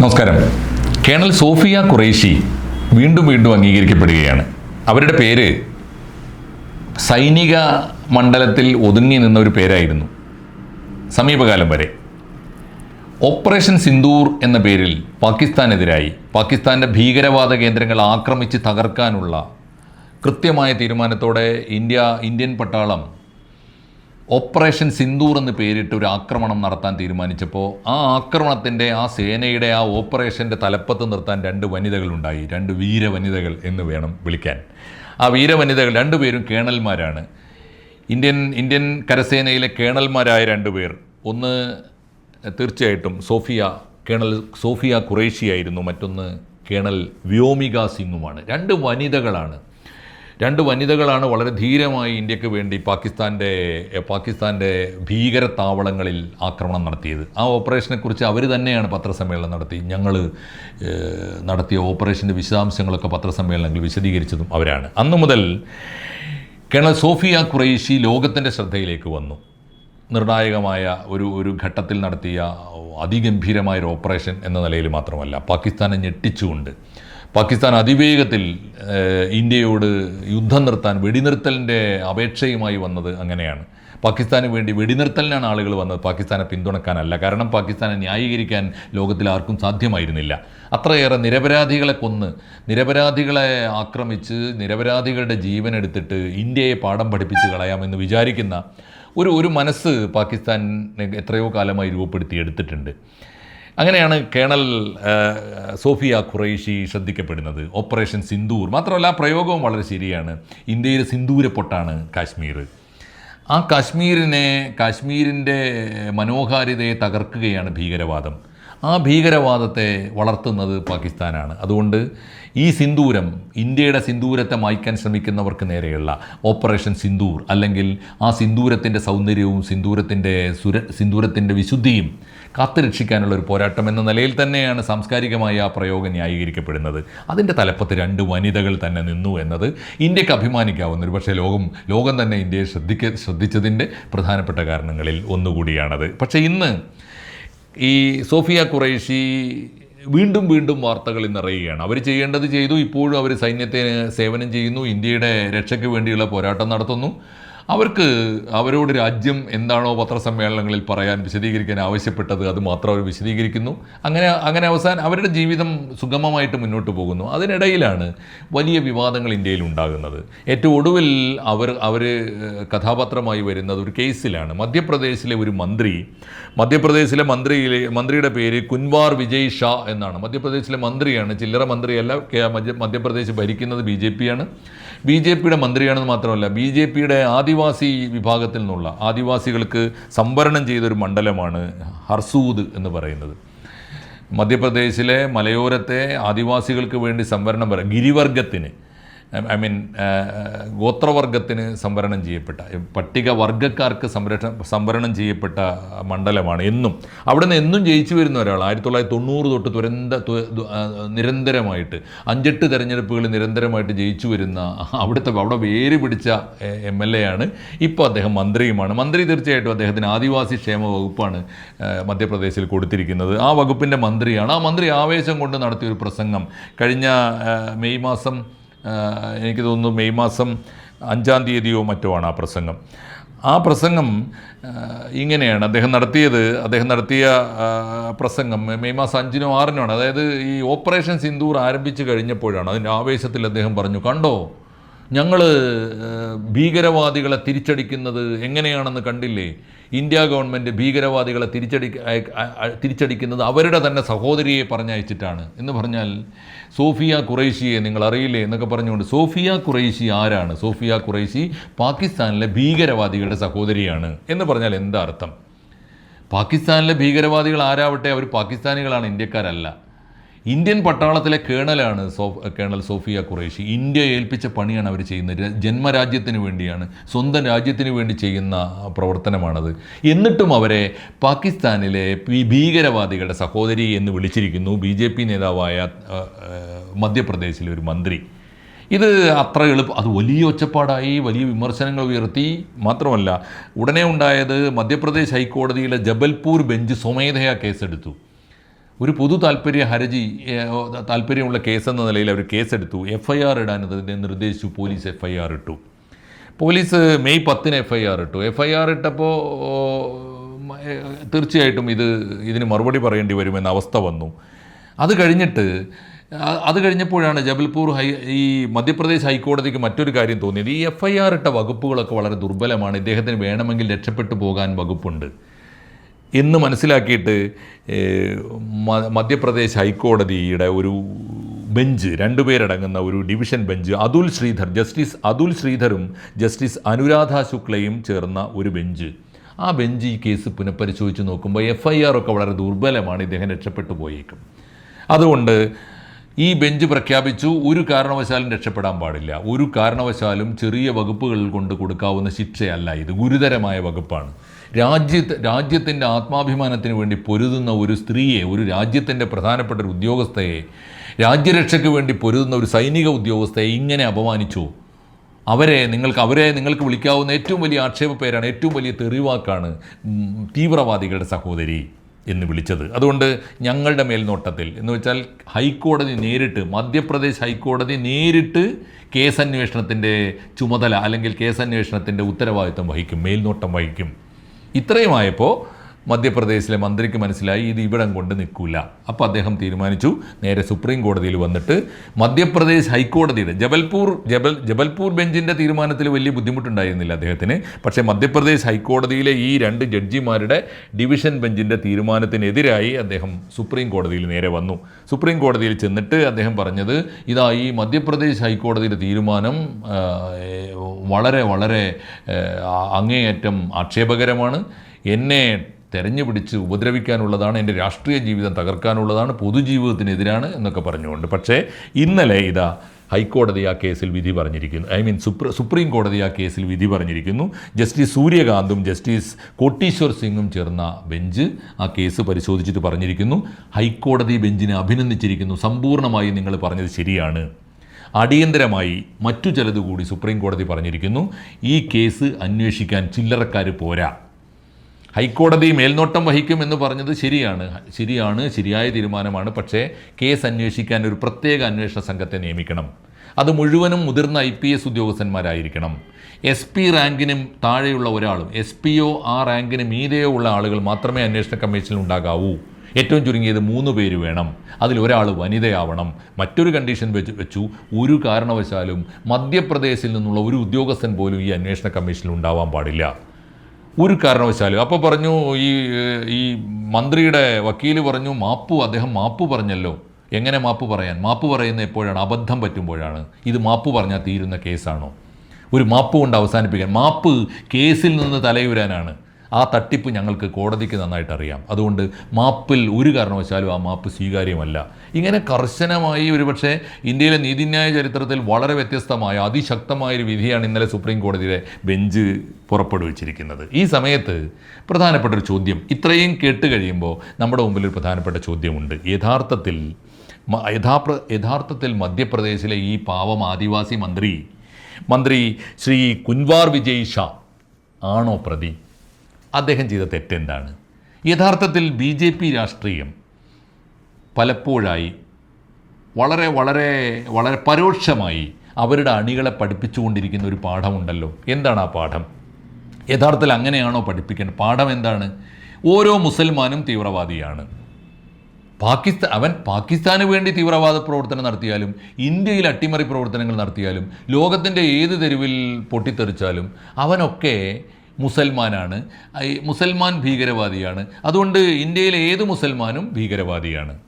നമസ്കാരം. Colonel Sophia Qureshi വീണ്ടും വീണ്ടും അംഗീകരിക്കപ്പെടുകയാണ്. അവരുടെ പേര് സൈനിക മണ്ഡലത്തിൽ ഒതുങ്ങി നിന്ന ഒരു പേരായിരുന്നു. സമീപകാലം വരെ. ഓപ്പറേഷൻ സിന്ദൂർ എന്ന പേരിൽ പാകിസ്ഥാനെതിരായി പാകിസ്ഥാന്റെ ഭീകരവാദ കേന്ദ്രങ്ങൾ ആക്രമിച്ച് തകർക്കാനുള്ള കൃത്യമായ തീരുമാനത്തോടെ ഇന്ത്യ ഇന്ത്യൻ പട്ടാളം ഓപ്പറേഷൻ സിന്ദൂർ എന്ന് പേരിട്ട് ഒരു ആക്രമണം നടത്താൻ തീരുമാനിച്ചപ്പോൾ ആ ആക്രമണത്തിന്റെ ആ സേനയുടെ ആ ഓപ്പറേഷന്റെ തലപ്പത്ത് നിർത്താൻ രണ്ട് വനിതകളുണ്ടായി. രണ്ട് വീരവനിതകൾ എന്ന് വേണം വിളിക്കാൻ. ആ വീരവനിതകൾ രണ്ടുപേരും കേണൽമാരാണ്. ഇന്ത്യൻ ഇന്ത്യൻ കരസേനയിലെ കേണൽമാരായ രണ്ടുപേർ. ഒന്ന് തീർച്ചയായിട്ടും സോഫിയ കേണൽ സോഫിയ ഖുറേഷിയായിരുന്നു. മറ്റൊന്ന് കേണൽ വ്യോമിക സിംഗുമാണ്. രണ്ട് വനിതകളാണ്. രണ്ട് വനിതകളാണ് വളരെ ധീരമായി ഇന്ത്യയ്ക്ക് വേണ്ടി പാകിസ്ഥാന്റെ പാകിസ്ഥാന്റെ ഭീകര താവളങ്ങളിൽ ആക്രമണം നടത്തിയത്. ആ ഓപ്പറേഷനെക്കുറിച്ച് അവർ തന്നെയാണ് പത്രസമ്മേളനം നടത്തി. ഞങ്ങൾ നടത്തിയ ഓപ്പറേഷന്റെ വിശദാംശങ്ങളൊക്കെ പത്രസമ്മേളനങ്ങളിൽ വിശദീകരിച്ചതും അവരാണ്. അന്നു മുതൽ കേണൽ സോഫിയ ഖുറൈഷി ലോകത്തിന്റെ ശ്രദ്ധയിലേക്ക് വന്നു. നിർണായകമായ ഒരു ഒരു ഘട്ടത്തിൽ നടത്തിയ അതിഗംഭീരമായൊരു ഓപ്പറേഷൻ എന്ന നിലയിൽ മാത്രമല്ല പാകിസ്ഥാനെ ഞെട്ടിച്ചുകൊണ്ട് പാകിസ്ഥാൻ അതിവേഗത്തിൽ ഇന്ത്യയോട് യുദ്ധം നിർത്താൻ വെടിനിർത്തലിന്റെ അപേക്ഷയുമായി വന്നത് അങ്ങനെയാണ്. പാകിസ്ഥാന് വേണ്ടി വെടിനിർത്തലിനാണ് ആളുകൾ വന്നത്. പാകിസ്ഥാനെ പിന്തുണക്കാനല്ല. കാരണം പാകിസ്ഥാനെ ന്യായീകരിക്കാൻ ലോകത്തിൽ ആർക്കും സാധ്യമായിരുന്നില്ല. അത്രയേറെ നിരപരാധികളെ കൊന്ന് നിരപരാധികളെ ആക്രമിച്ച് നിരപരാധികളുടെ ജീവൻ എടുത്തിട്ട് ഇന്ത്യയെ പാഠം പഠിപ്പിച്ച് കളയാമെന്ന് വിചാരിക്കുന്ന ഒരു ഒരു മനസ്സ് പാകിസ്ഥാൻ എത്രയോ കാലമായി രൂപപ്പെടുത്തിയെടുത്തിട്ടുണ്ട് അങ്ങനെയാണ് കേണൽ സോഫിയ ഖുറൈഷി ശ്രദ്ധിക്കപ്പെടുന്നത്. ഓപ്പറേഷൻ സിന്ദൂർ. മാത്രമല്ല പ്രയോഗവും വളരെ ശരിയാണ്. ഇന്ത്യയിലെ സിന്ദൂരപ്പൊട്ടാണ് കാശ്മീർ. ആ കാശ്മീരിനെ കാശ്മീരിന്റെ മനോഹാരിതയെ തകർക്കുകയാണ് ഭീകരവാദം. ആ ഭീകരവാദത്തെ വളർത്തുന്നത് പാകിസ്ഥാനാണ്. അതുകൊണ്ട് ഈ സിന്ദൂരം ഇന്ത്യയുടെ സിന്ദൂരത്തെ മായ്ക്കാൻ ശ്രമിക്കുന്നവർക്ക് നേരെയുള്ള ഓപ്പറേഷൻ സിന്ദൂർ അല്ലെങ്കിൽ ആ സിന്ദൂരത്തിന്റെ സൗന്ദര്യവും സിന്ദൂരത്തിന്റെ സുര സിന്ദൂരത്തിന്റെ വിശുദ്ധിയും കാത്തുരക്ഷിക്കാനുള്ള ഒരു പോരാട്ടം എന്ന നിലയിൽ തന്നെയാണ് സാംസ്കാരികമായ ആ പ്രയോഗം ന്യായീകരിക്കപ്പെടുന്നത്. അതിന്റെ തലപ്പത്ത് രണ്ട് വനിതകൾ തന്നെ നിന്നു എന്നത് ഇന്ത്യയ്ക്ക് അഭിമാനിക്കാവുന്ന ഒരു പക്ഷേ ലോകം ലോകം തന്നെ ഇന്ത്യയെ ശ്രദ്ധിക്ക ശ്രദ്ധിച്ചതിന്റെ പ്രധാനപ്പെട്ട കാരണങ്ങളിൽ ഒന്നുകൂടിയാണത്. പക്ഷേ ഇന്ന് ഈ സോഫിയ ഖുറൈഷി വീണ്ടും വീണ്ടും വാർത്തകൾ ഇന്നറിയുകയാണ് അവർ ചെയ്യേണ്ടത് ചെയ്തു ഇപ്പോഴും അവർ സൈന്യത്തെ സേവനം ചെയ്യുന്നു ഇന്ത്യയുടെ രക്ഷയ്ക്ക് വേണ്ടിയുള്ള പോരാട്ടം നടത്തുന്നു. അവർക്ക് അവരോട് രാജ്യം എന്താണോ പത്രസമ്മേളനങ്ങളിൽ പറയാൻ വിശദീകരിക്കാൻ ആവശ്യപ്പെട്ടത് അത് മാത്രം അവർ വിശദീകരിക്കുന്നു. അങ്ങനെ അങ്ങനെ അവസാനം അവരുടെ ജീവിതം സുഗമമായിട്ട് മുന്നോട്ട് പോകുന്നു. അതിനിടയിലാണ് വലിയ വിവാദങ്ങൾ ഇന്ത്യയിൽ ഉണ്ടാകുന്നത്. ഏറ്റവും ഒടുവിൽ അവർ അവർ കഥാപാത്രമായി വരുന്നത് ഒരു കേസിലാണ്. മധ്യപ്രദേശിലെ ഒരു മന്ത്രി മധ്യപ്രദേശിലെ മന്ത്രിയിലെ മന്ത്രിയുടെ പേര് കുൻവാർ വിജയ് ഷാ എന്നാണ്. മധ്യപ്രദേശിലെ മന്ത്രിയാണ് ചില്ലറ മന്ത്രിയല്ല മധ്യപ്രദേശ് ഭരിക്കുന്നത് ബി ജെ പിയാണ് ബി ജെ പിയുടെ മന്ത്രിയാണെന്ന് മാത്രമല്ല ബി ജെ പിയുടെ ആദിവാസി വിഭാഗത്തിൽ നിന്നുള്ള ആദിവാസികൾക്ക് സംവരണം ചെയ്തൊരു മണ്ഡലമാണ് ഹർസൂദ് എന്ന് പറയുന്നത്. മധ്യപ്രദേശിലെ മലയോരത്തെ ആദിവാസികൾക്ക് വേണ്ടി സംവരണം പറയാം ഗിരിവർഗത്തിന് ഐ മീൻ ഗോത്രവർഗത്തിന് സംവരണം ചെയ്യപ്പെട്ട പട്ടിക വർഗക്കാർക്ക് സംരക്ഷണം സംവരണം ചെയ്യപ്പെട്ട മണ്ഡലമാണ് എന്നും. അവിടെ നിന്ന് എന്നും ജയിച്ചു വരുന്ന ഒരാൾ ആയിരത്തി തൊള്ളായിരത്തി തൊണ്ണൂറ് തൊട്ട് തുരന്ത നിരന്തരമായിട്ട് അഞ്ചെട്ട് തെരഞ്ഞെടുപ്പുകൾ നിരന്തരമായിട്ട് ജയിച്ചു വരുന്ന അവിടുത്തെ അവിടെ വേര് പിടിച്ച എം എൽ എ ആണ്. ഇപ്പോൾ അദ്ദേഹം മന്ത്രിയുമാണ്. മന്ത്രി തീർച്ചയായിട്ടും അദ്ദേഹത്തിന് ആദിവാസി ക്ഷേമ വകുപ്പാണ് മധ്യപ്രദേശിൽ കൊടുത്തിരിക്കുന്നത്. ആ വകുപ്പിന്റെ മന്ത്രിയാണ്. ആ മന്ത്രി ആവേശം കൊണ്ട് നടത്തിയ ഒരു പ്രസംഗം കഴിഞ്ഞ മെയ് മാസം എനിക്ക് തോന്നുന്നു മെയ് മാസം അഞ്ചാം തീയതിയോ മറ്റോ ആണ് ആ പ്രസംഗം. ആ പ്രസംഗം ഇങ്ങനെയാണ്. അദ്ദേഹം നടത്തിയത് അദ്ദേഹം നടത്തിയ പ്രസംഗം മെയ് മാസം അഞ്ചിനോ ആറിനോ ആണ്. അതായത് ഈ ഓപ്പറേഷൻ സിന്ദൂർ ആരംഭിച്ചു കഴിഞ്ഞപ്പോഴാണ് അതിന്റെ ആവേശത്തിൽ അദ്ദേഹം പറഞ്ഞു കണ്ടോ ഞങ്ങൾ ഭീകരവാദികളെ തിരിച്ചടിക്കുന്നത് എങ്ങനെയാണെന്ന് കണ്ടില്ലേ? ഇന്ത്യ ഗവൺമെന്റ് ഭീകരവാദികളെ തിരിച്ചടി തിരിച്ചടിക്കുന്നത് അവരുടെ തന്നെ സഹോദരിയെ പറഞ്ഞയച്ചിട്ടാണ്. എന്ന് പറഞ്ഞാൽ സോഫിയ ഖുറൈഷിയെ നിങ്ങൾ അറിയില്ലേ എന്നൊക്കെ പറഞ്ഞുകൊണ്ട് സോഫിയ ഖുറൈഷി ആരാണ്? സോഫിയ ഖുറൈഷി പാകിസ്ഥാനിലെ ഭീകരവാദികളുടെ സഹോദരിയാണ്. എന്ന് പറഞ്ഞാൽ എന്താ അർത്ഥം? പാകിസ്ഥാനിലെ ഭീകരവാദികൾ ആരാവട്ടെ? അവർ പാകിസ്ഥാനികളാണ് ഇന്ത്യക്കാരല്ല. ഇന്ത്യൻ പട്ടാളത്തിലെ കേണലാണ് so colonel Sofiya Qureshi. India ഏൽപ്പിച്ച പണിയാണ് അവർ ചെയ്യുന്നത്. ജന്മരാജ്യത്തിന് വേണ്ടിയാണ്. സ്വന്തം രാജ്യത്തിന് വേണ്ടി ചെയ്യുന്ന പ്രവർത്തനമാണത്. എന്നിട്ടും അവരെ പാകിസ്ഥാനിലെ ഭീകരവാദികളുടെ സഹോദരി എന്ന് വിളിച്ചിരിക്കുന്നു. ബി ജെ പി നേതാവായ മധ്യപ്രദേശിലെ ഒരു മന്ത്രി. ഇത് അത്ര എളുപ്പം അത് വലിയ ഒച്ചപ്പാടായി വലിയ വിമർശനങ്ങൾ ഉയർത്തി. മാത്രമല്ല ഉടനെ ഉണ്ടായത് മധ്യപ്രദേശ് ഹൈക്കോടതിയിലെ ജബൽപൂർ ബെഞ്ച് സ്വമേധയാ കേസെടുത്തു. ഒരു പൊതു താല്പര്യ ഹർജി താല്പര്യമുള്ള കേസെന്ന നിലയിൽ അവർ കേസെടുത്തു. എഫ് ഐ ആർ ഇടാൻ അതിനെ നിർദ്ദേശിച്ചു. പോലീസ് എഫ് ഐ ആർ ഇട്ടു. പോലീസ് മെയ് പത്തിന് എഫ് ഐ ആർ ഇട്ടു. എഫ് ഐ ആർ ഇട്ടപ്പോൾ തീർച്ചയായിട്ടും ഇത് ഇതിന് മറുപടി പറയേണ്ടി വരുമെന്ന അവസ്ഥ വന്നു. അത് കഴിഞ്ഞിട്ട് അത് കഴിഞ്ഞപ്പോഴാണ് ജബൽപൂർ ഹൈ ഈ മധ്യപ്രദേശ് ഹൈക്കോടതിക്ക് മറ്റൊരു കാര്യം തോന്നിയത്. ഈ എഫ് ഐ ആർ ഇട്ട വകുപ്പുകളൊക്കെ വളരെ ദുർബലമാണ്. ഇദ്ദേഹത്തിന് വേണമെങ്കിൽ രക്ഷപ്പെട്ടു പോകാൻ വകുപ്പുണ്ട്. എന്ന് മനസ്സിലാക്കിയിട്ട് മധ്യപ്രദേശ് ഹൈക്കോടതിയുടെ ഒരു ബെഞ്ച് രണ്ടുപേരടങ്ങുന്ന ഒരു division bench Atul Sreedhar justice Atul ശ്രീധറും justice Anuradha ശുക്ലയും ചേർന്ന ഒരു ബെഞ്ച്. ആ ബെഞ്ച് ഈ കേസ് പുനഃപരിശോധിച്ച് നോക്കുമ്പോൾ എഫ് ഐ ആർ ഒക്കെ വളരെ ദുർബലമാണ് ഇദ്ദേഹം രക്ഷപ്പെട്ടു പോയേക്കും. അതുകൊണ്ട് ഈ ബെഞ്ച് പ്രഖ്യാപിച്ചു ഒരു കാരണവശാലും രക്ഷപ്പെടാൻ പാടില്ല. ഒരു കാരണവശാലും ചെറിയ വകുപ്പുകൾ കൊണ്ട് കൊടുക്കാവുന്ന ശിക്ഷയല്ല ഇത്. ഗുരുതരമായ വകുപ്പാണ്. രാജ്യത്ത് രാജ്യത്തിന്റെ ആത്മാഭിമാനത്തിന് വേണ്ടി പൊരുതുന്ന ഒരു സ്ത്രീയെ ഒരു രാജ്യത്തിന്റെ പ്രധാനപ്പെട്ട ഒരു ഉദ്യോഗസ്ഥയെ രാജ്യരക്ഷയ്ക്ക് വേണ്ടി പൊരുതുന്ന ഒരു സൈനിക ഉദ്യോഗസ്ഥയെ ഇങ്ങനെ അപമാനിച്ചു. അവരെ നിങ്ങൾക്ക് അവരെ നിങ്ങൾക്ക് വിളിക്കാവുന്ന ഏറ്റവും വലിയ ആക്ഷേപ പേരാണ് ഏറ്റവും വലിയ തെറിവാക്കാണ് തീവ്രവാദികളുടെ സഹോദരി എന്ന് വിളിച്ചത്. അതുകൊണ്ട് ഞങ്ങളുടെ മേൽനോട്ടത്തിൽ എന്ന് വെച്ചാൽ ഹൈക്കോടതി നേരിട്ട് മധ്യപ്രദേശ് ഹൈക്കോടതി നേരിട്ട് കേസന്വേഷണത്തിന്റെ ചുമതല അല്ലെങ്കിൽ കേസന്വേഷണത്തിന്റെ ഉത്തരവാദിത്വം വഹിക്കും മേൽനോട്ടം വഹിക്കും. ഇത്രയുമായപ്പോൾ മധ്യപ്രദേശിലെ മന്ത്രിക്ക് മനസ്സിലായി ഇത് ഇവിടം കൊണ്ട് നിൽക്കില്ല അപ്പോൾ അദ്ദേഹം തീരുമാനിച്ചു നേരെ സുപ്രീം കോടതിയിൽ വന്നിട്ട് മധ്യപ്രദേശ് ഹൈക്കോടതിയുടെ ജബൽപൂർ ജബൽ ജബൽപൂർ ബെഞ്ചിന്റെ തീരുമാനത്തിൽ വലിയ ബുദ്ധിമുട്ടുണ്ടായിരുന്നില്ല അദ്ദേഹത്തിന്. പക്ഷേ മധ്യപ്രദേശ് ഹൈക്കോടതിയിലെ ഈ രണ്ട് ജഡ്ജിമാരുടെ ഡിവിഷൻ ബെഞ്ചിന്റെ തീരുമാനത്തിനെതിരായി അദ്ദേഹം സുപ്രീം കോടതിയിൽ നേരെ വന്നു. സുപ്രീം കോടതിയിൽ ചെന്നിട്ട് അദ്ദേഹം പറഞ്ഞത് ഇതാ ഈ മധ്യപ്രദേശ് ഹൈക്കോടതിയുടെ തീരുമാനം വളരെ വളരെ അങ്ങേയറ്റം ആക്ഷേപകരമാണ്. എന്നെ തെരഞ്ഞു പിടിച്ച് ഉപദ്രവിക്കാനുള്ളതാണ് എന്റെ രാഷ്ട്രീയ ജീവിതം തകർക്കാനുള്ളതാണ് പൊതുജീവിതത്തിനെതിരാണ് എന്നൊക്കെ പറഞ്ഞുകൊണ്ട്. പക്ഷേ ഇന്നലെ ഇതാ ഹൈക്കോടതി ആ കേസിൽ വിധി പറഞ്ഞിരിക്കുന്നു. ഐ മീൻ സുപ്ര സുപ്രീം കോടതി ആ കേസിൽ വിധി പറഞ്ഞിരിക്കുന്നു. ജസ്റ്റിസ് സൂര്യകാന്തും ജസ്റ്റിസ് കോട്ടീശ്വർ സിംഗും ചേർന്ന ബെഞ്ച് ആ കേസ് പരിശോധിച്ചിട്ട് പറഞ്ഞിരിക്കുന്നു. ഹൈക്കോടതി ബെഞ്ചിനെ അഭിനന്ദിച്ചിരിക്കുന്നു. സമ്പൂർണമായി നിങ്ങൾ പറഞ്ഞത് ശരിയാണ്. അടിയന്തരമായി മറ്റു ചിലത് കൂടി സുപ്രീം കോടതി പറഞ്ഞിരിക്കുന്നു. ഈ കേസ് അന്വേഷിക്കാൻ ചില്ലറക്കാർ പോരാ. ഹൈക്കോടതി മേൽനോട്ടം വഹിക്കും എന്ന് പറഞ്ഞത് ശരിയാണ്. ശരിയാണ് ശരിയായ തീരുമാനമാണ്. പക്ഷേ കേസ് അന്വേഷിക്കാൻ ഒരു പ്രത്യേക അന്വേഷണ സംഘത്തെ നിയമിക്കണം. അത് മുഴുവനും മുതിർന്ന ഐ പി എസ് ഉദ്യോഗസ്ഥന്മാരായിരിക്കണം. എസ് പി റാങ്കിനും താഴെയുള്ള ഒരാളും എസ് പി ഒ ആ റാങ്കിന് മീതെയോ ഉള്ള ആളുകൾ മാത്രമേ അന്വേഷണ കമ്മീഷനിൽ ഉണ്ടാകാവൂ. ഏറ്റവും ചുരുങ്ങിയത് മൂന്ന് പേര് വേണം. അതിൽ ഒരാൾ വനിതയാവണം. മറ്റൊരു കണ്ടീഷൻ വെച്ച് വെച്ചു ഒരു കാരണവശാലും മധ്യപ്രദേശിൽ നിന്നുള്ള ഒരു ഉദ്യോഗസ്ഥൻ പോലും ഈ അന്വേഷണ കമ്മീഷനിൽ ഉണ്ടാവാൻ പാടില്ല. ഒരു കാരണവശാലും. അപ്പോൾ പറഞ്ഞു ഈ ഈ മന്ത്രിയുടെ വക്കീൽ പറഞ്ഞു മാപ്പു അദ്ദേഹം മാപ്പു പറഞ്ഞല്ലോ. എങ്ങനെ മാപ്പ് പറയാൻ? മാപ്പ് പറയുന്ന എപ്പോഴാണ്? അബദ്ധം പറ്റുമ്പോഴാണ്. ഇത് മാപ്പ് പറഞ്ഞാൽ തീരുന്ന കേസാണോ? ഒരു മാപ്പ് കൊണ്ട് അവസാനിപ്പിക്കാൻ. മാപ്പ് കേസിൽ നിന്ന് തലയുരാനാണ്. ആ തട്ടിപ്പ് ഞങ്ങൾക്ക് കോടതിക്ക് നന്നായിട്ട് അറിയാം അതുകൊണ്ട് മാപ്പിൽ ഒരു കാരണവശാലും ആ മാപ്പ് സ്വീകാര്യമല്ല. ഇങ്ങനെ കർശനമായി ഒരുപക്ഷെ ഇന്ത്യയിലെ നീതിന്യായ ചരിത്രത്തിൽ വളരെ വ്യത്യസ്തമായ അതിശക്തമായ ഒരു വിധിയാണ് ഇന്നലെ സുപ്രീം കോടതിയുടെ ബെഞ്ച് പുറപ്പെടുവിച്ചിരിക്കുന്നത്. ഈ സമയത്ത് പ്രധാനപ്പെട്ട ഒരു ചോദ്യം ഇത്രയും കേട്ട് കഴിയുമ്പോൾ നമ്മുടെ മുമ്പിൽ ഒരു പ്രധാനപ്പെട്ട ചോദ്യമുണ്ട്. യഥാർത്ഥത്തിൽ യഥാപ്ര യഥാർത്ഥത്തിൽ മധ്യപ്രദേശിലെ ഈ പാവം ആദിവാസി മന്ത്രി മന്ത്രി ശ്രീ കുൻവാർ വിജയ് ഷാ ആണോ പ്രതി? അദ്ദേഹം ചെയ്ത തെറ്റെന്താണ്? യഥാർത്ഥത്തിൽ ബി ജെ പി രാഷ്ട്രീയം പലപ്പോഴായി വളരെ വളരെ വളരെ പരോക്ഷമായി അവരുടെ അണികളെ പഠിപ്പിച്ചുകൊണ്ടിരിക്കുന്ന ഒരു പാഠമുണ്ടല്ലോ. എന്താണ് ആ പാഠം? യഥാർത്ഥത്തിൽ അങ്ങനെയാണോ പഠിപ്പിക്കേണ്ടത്? പാഠം എന്താണ്? ഓരോ മുസൽമാനും തീവ്രവാദിയാണ്. പാകിസ്ഥാൻ അവൻ പാകിസ്ഥാന് വേണ്ടി തീവ്രവാദ പ്രവർത്തനം നടത്തിയാലും ഇന്ത്യയിൽ അട്ടിമറി പ്രവർത്തനങ്ങൾ നടത്തിയാലും ലോകത്തിന്റെ ഏത് തെരുവിൽ പൊട്ടിത്തെറിച്ചാലും അവനൊക്കെ മുസൽമാനാണ്. മുസൽമാൻ ഭീകരവാദിയാണ്. അതുകൊണ്ട് ഇന്ത്യയിലെ ഏത് മുസൽമാനും ഭീകരവാദിയാണ്.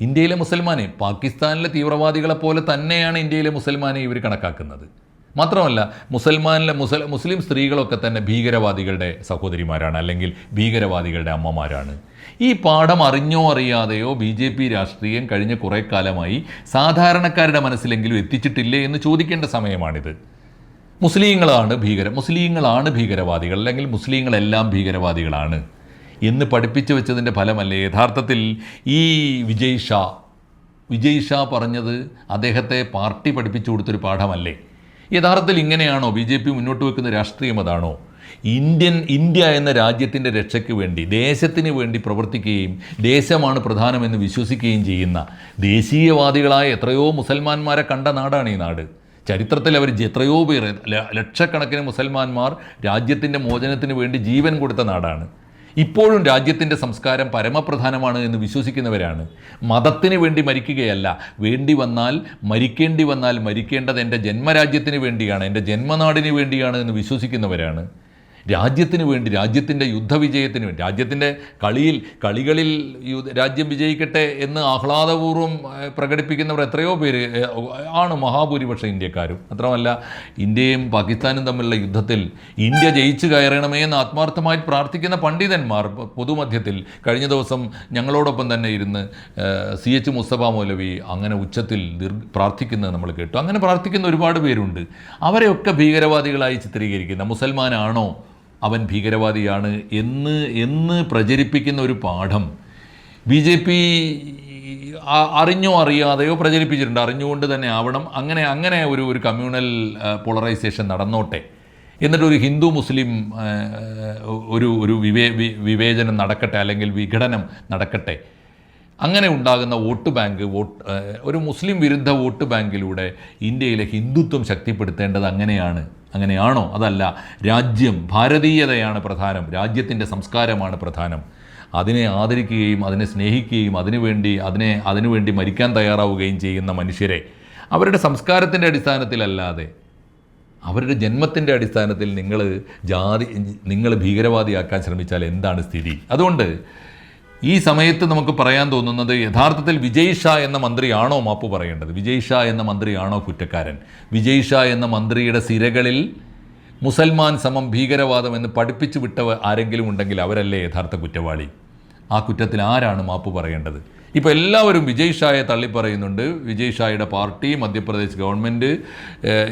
ഇന്ത്യയിലെ മുസൽമാനെ പാകിസ്ഥാനിലെ തീവ്രവാദികളെ പോലെ തന്നെയാണ് ഇന്ത്യയിലെ മുസൽമാനെ ഇവർ കണക്കാക്കുന്നത്. മാത്രമല്ല മുസൽമാനിലെ മുസൽ മുസ്ലിം സ്ത്രീകളൊക്കെ തന്നെ ഭീകരവാദികളുടെ സഹോദരിമാരാണ് അല്ലെങ്കിൽ ഭീകരവാദികളുടെ അമ്മമാരാണ്. ഈ പാഠം അറിഞ്ഞോ അറിയാതെയോ ബി ജെ പി രാഷ്ട്രീയം കഴിഞ്ഞ കുറേ കാലമായി സാധാരണക്കാരുടെ മനസ്സിലെങ്കിലും എത്തിച്ചിട്ടില്ലേ എന്ന് ചോദിക്കേണ്ട സമയമാണിത്. മുസ്ലിങ്ങളാണ് ഭീകര മുസ്ലിങ്ങളാണ് ഭീകരവാദികൾ അല്ലെങ്കിൽ മുസ്ലിങ്ങളെല്ലാം ഭീകരവാദികളാണ് എന്ന് പഠിപ്പിച്ചു വെച്ചതിന്റെ ഫലമല്ലേ? യഥാർത്ഥത്തിൽ ഈ വിജയ് ഷാ വിജയ് ഷാ പറഞ്ഞത് അദ്ദേഹത്തെ പാർട്ടി പഠിപ്പിച്ചു കൊടുത്തൊരു പാഠമല്ലേ? യഥാർത്ഥത്തിൽ ഇങ്ങനെയാണോ? ബി ജെ പി മുന്നോട്ട് വെക്കുന്ന രാഷ്ട്രീയം അതാണോ? ഇന്ത്യൻ ഇന്ത്യ എന്ന രാജ്യത്തിന്റെ രക്ഷയ്ക്ക് വേണ്ടി ദേശത്തിന് വേണ്ടി പ്രവർത്തിക്കുകയും ദേശമാണ് പ്രധാനമെന്ന് വിശ്വസിക്കുകയും ചെയ്യുന്ന ദേശീയവാദികളായ എത്രയോ മുസൽമാന്മാരെ കണ്ട നാടാണ് ഈ നാട്. ചരിത്രത്തിൽ അവർ എത്രയോ പേർ ലക്ഷക്കണക്കിന് മുസൽമാന്മാർ രാജ്യത്തിന്റെ മോചനത്തിന് വേണ്ടി ജീവൻ കൊടുത്ത നാടാണ്. ഇപ്പോഴും രാജ്യത്തിന്റെ സംസ്കാരം പരമപ്രധാനമാണ് എന്ന് വിശ്വസിക്കുന്നവരാണ്. മതത്തിന് വേണ്ടി മരിക്കുകയല്ല വേണ്ടി വന്നാൽ മരിക്കേണ്ടി വന്നാൽ മരിക്കേണ്ടത് എന്റെ ജന്മരാജ്യത്തിന് വേണ്ടിയാണ് എന്റെ ജന്മനാടിന് വേണ്ടിയാണ് എന്ന് വിശ്വസിക്കുന്നവരാണ്. രാജ്യത്തിന് വേണ്ടി രാജ്യത്തിന്റെ യുദ്ധവിജയത്തിന് വേണ്ടി രാജ്യത്തിന്റെ കളിയിൽ കളികളിൽ രാജ്യം വിജയിക്കട്ടെ എന്ന് ആഹ്ലാദപൂർവം പ്രകടിപ്പിക്കുന്നവർ എത്രയോ പേര് ആണ് മഹാഭൂരിപക്ഷം ഇന്ത്യക്കാരും. മാത്രമല്ല ഇന്ത്യയും പാകിസ്ഥാനും തമ്മിലുള്ള യുദ്ധത്തിൽ ഇന്ത്യ ജയിച്ചു കയറണമേ എന്ന് ആത്മാർത്ഥമായി പ്രാർത്ഥിക്കുന്ന പണ്ഡിതന്മാർ പൊതുമധ്യത്തിൽ കഴിഞ്ഞ ദിവസം ഞങ്ങളോടൊപ്പം തന്നെ ഇരുന്ന് സി എച്ച് മുസ്തഫ മൗലവി അങ്ങനെ ഉച്ചത്തിൽ പ്രാർത്ഥിക്കുന്നത് നമ്മൾ കേട്ടു. അങ്ങനെ പ്രാർത്ഥിക്കുന്ന ഒരുപാട് പേരുണ്ട്. അവരെയൊക്കെ ഭീകരവാദികളായി ചിത്രീകരിക്കുന്ന മുസൽമാനാണോ അവൻ ഭീകരവാദിയാണ് എന്ന് എന്ന് പ്രചരിപ്പിക്കുന്ന ഒരു പാഠം ബി ജെ പി അറിഞ്ഞോ അറിയാതെയോ പ്രചരിപ്പിച്ചിട്ടുണ്ട്. അറിഞ്ഞുകൊണ്ട് തന്നെ ആവണം. അങ്ങനെ അങ്ങനെ ഒരു ഒരു കമ്മ്യൂണൽ പോളറൈസേഷൻ നടന്നോട്ടെ എന്നിട്ട് ഒരു ഹിന്ദു മുസ്ലിം ഒരു ഒരു വിവേ വിവേചനം നടക്കട്ടെ അല്ലെങ്കിൽ വിഘടനം നടക്കട്ടെ അങ്ങനെ ഉണ്ടാകുന്ന വോട്ട് ബാങ്ക് വോട്ട് ഒരു മുസ്ലിം വിരുദ്ധ വോട്ട് ബാങ്കിലൂടെ ഇന്ത്യയിലെ ഹിന്ദുത്വം ശക്തിപ്പെടുത്തേണ്ടത് അങ്ങനെയാണ് അങ്ങനെയാണോ? അതല്ല രാജ്യം ഭാരതീയതയാണ് പ്രധാനം രാജ്യത്തിന്റെ സംസ്കാരമാണ് പ്രധാനം. അതിനെ ആദരിക്കുകയും അതിനെ സ്നേഹിക്കുകയും അതിനുവേണ്ടി അതിനെ അതിനുവേണ്ടി മരിക്കാൻ തയ്യാറാവുകയും ചെയ്യുന്ന മനുഷ്യരെ അവരുടെ സംസ്കാരത്തിന്റെ അടിസ്ഥാനത്തിലല്ലാതെ അവരുടെ ജന്മത്തിന്റെ അടിസ്ഥാനത്തിൽ നിങ്ങൾ ജാതി നിങ്ങൾ ഭീകരവാദിയാക്കാൻ ശ്രമിച്ചാൽ എന്താണ് സ്ഥിതി? അതുകൊണ്ട് ഈ സമയത്ത് നമുക്ക് പറയാൻ തോന്നുന്നത് യഥാർത്ഥത്തിൽ വിജയ് ഷാ എന്ന മന്ത്രിയാണോ മാപ്പ് പറയേണ്ടത്? വിജയ് ഷാ എന്ന മന്ത്രിയാണോ കുറ്റക്കാരൻ? വിജയ് ഷാ എന്ന മന്ത്രിയുടെ സിരകളിൽ മുസൽമാൻ സമം ഭീകരവാദം എന്ന് പഠിപ്പിച്ചു വിട്ടവ ആരെങ്കിലും ഉണ്ടെങ്കിൽ അവരല്ലേ യഥാർത്ഥ കുറ്റവാളി? ആ കുറ്റത്തിൽ ആരാണ് മാപ്പ് പറയേണ്ടത്? ഇപ്പോൾ എല്ലാവരും വിജയ് ഷായെ തള്ളിപ്പറയുന്നുണ്ട്. വിജയ് ഷായുടെ പാർട്ടി മധ്യപ്രദേശ് ഗവൺമെന്റ്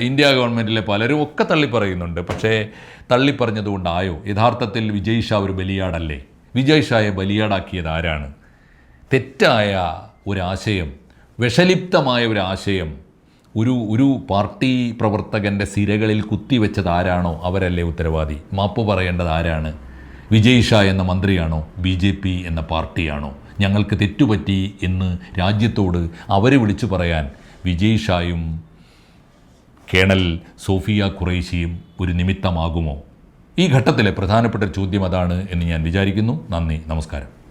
ഇന്ത്യ ഗവൺമെന്റിലെ പലരും ഒക്കെ തള്ളിപ്പറയുന്നുണ്ട്. പക്ഷേ തള്ളിപ്പറഞ്ഞതുകൊണ്ടായോ? യഥാർത്ഥത്തിൽ വിജയ് ഷാ ഒരു ബലിയാടല്ലേ? വിജയ് ഷായെ ബലിയാടാക്കിയത് ആരാണ്? തെറ്റായ ഒരാശയം വിഷലിപ്തമായ ഒരാശയം ഒരു ഒരു പാർട്ടി പ്രവർത്തകന്റെ സിരകളിൽ കുത്തിവെച്ചത് ആരാണോ അവരല്ലേ ഉത്തരവാദി? മാപ്പ് പറയേണ്ടത് ആരാണ്? വിജയ് ഷാ എന്ന മന്ത്രിയാണോ? ബി ജെ പി എന്ന പാർട്ടിയാണോ? ഞങ്ങൾക്ക് തെറ്റുപറ്റി എന്ന് രാജ്യത്തോട് അവരെ വിളിച്ചു പറയാൻ വിജയ് ഷായും കേണൽ സോഫിയ ഖുറൈശിയും ഒരു നിമിത്തമാകുമോ? ഈ ഘട്ടത്തിലെ പ്രധാനപ്പെട്ട ചോദ്യം അതാണ് എന്ന് ഞാൻ വിചാരിക്കുന്നു. നന്ദി. നമസ്കാരം.